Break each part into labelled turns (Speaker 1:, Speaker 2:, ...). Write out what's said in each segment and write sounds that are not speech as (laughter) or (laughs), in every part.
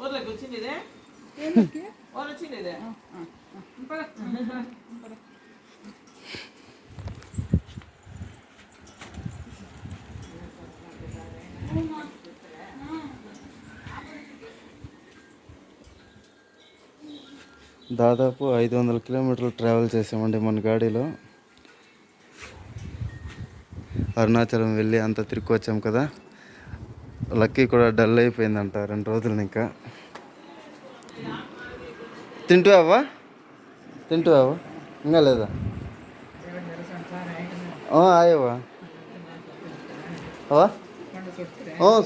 Speaker 1: ఊర్లోకి వచ్చింది ఇదే ఊరు వచ్చింది ఇదే
Speaker 2: దాదాపు ఐదు వందల కిలోమీటర్లు ట్రావెల్ చేసామండి మన గాడిలో. అరుణాచలం వెళ్ళి అంత తిరిగి వచ్చాం కదా. లక్కీ కూడా డల్ అయిపోయిందంట రెండు రోజులు ఇంకా. తింటావా తింటావా ఇంకా లేదా? ఆయవా అవా ఓ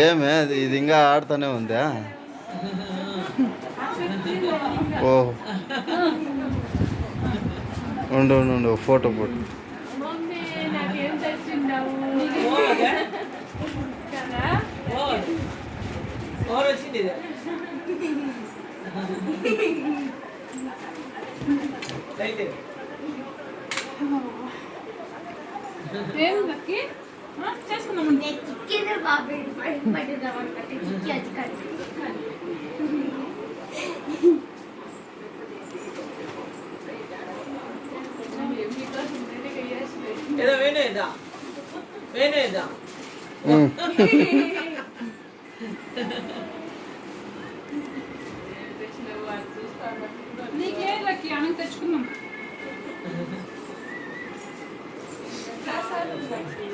Speaker 2: ఏమే అది ఇది ఇంకా ఆడుతూనే ఉందా ఓ ఉండు ఉండు ఉండు ఫోటో ఫోటో
Speaker 3: మమ్మీ నాకేం తెచ్చిండావు కదా
Speaker 1: ఊరు వచ్చింది ఇదే అయితే
Speaker 3: ఏం లక్కి ఆ, చేసుకుందాం
Speaker 4: చిక్కిన బాబు పడి పడుదాం అనుకుంటే చిక్కి వచ్చి కట్టి
Speaker 1: ఏదో? వేణేదా వేణేదా
Speaker 2: ఉమ్.
Speaker 3: నీకేం లక్కి? అన్నం తెచ్చుకుందాం. (laughs)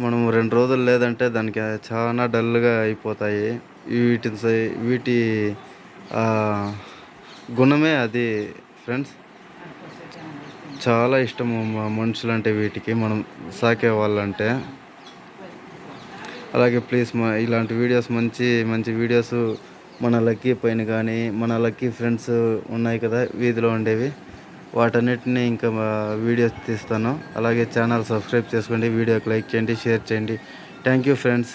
Speaker 2: మనం రెండు రోజులు లేదంటే దానికి చాలా డల్గా అయిపోతాయి. వీటి సై- వీటి గుణమే అది ఫ్రెండ్స్. చాలా ఇష్టము మా మనుషులంటే వీటికి మనం సాకే వాళ్ళంటే. అలాగే ప్లీజ్ మా ఇలాంటి వీడియోస్ మంచి మంచి వీడియోస్ మన లక్కీ పైన కానీ మన లక్కీ ఫ్రెండ్స్ ఉన్నాయి కదా వీధిలో ఉండేవి. వాటన్నిటిని ఇంకా వీడియోస్ తీస్తాను. అలాగే ఛానల్ సబ్స్క్రైబ్ చేసుకోండి వీడియోకి లైక్ చేయండి షేర్ చేయండి. Thank you friends.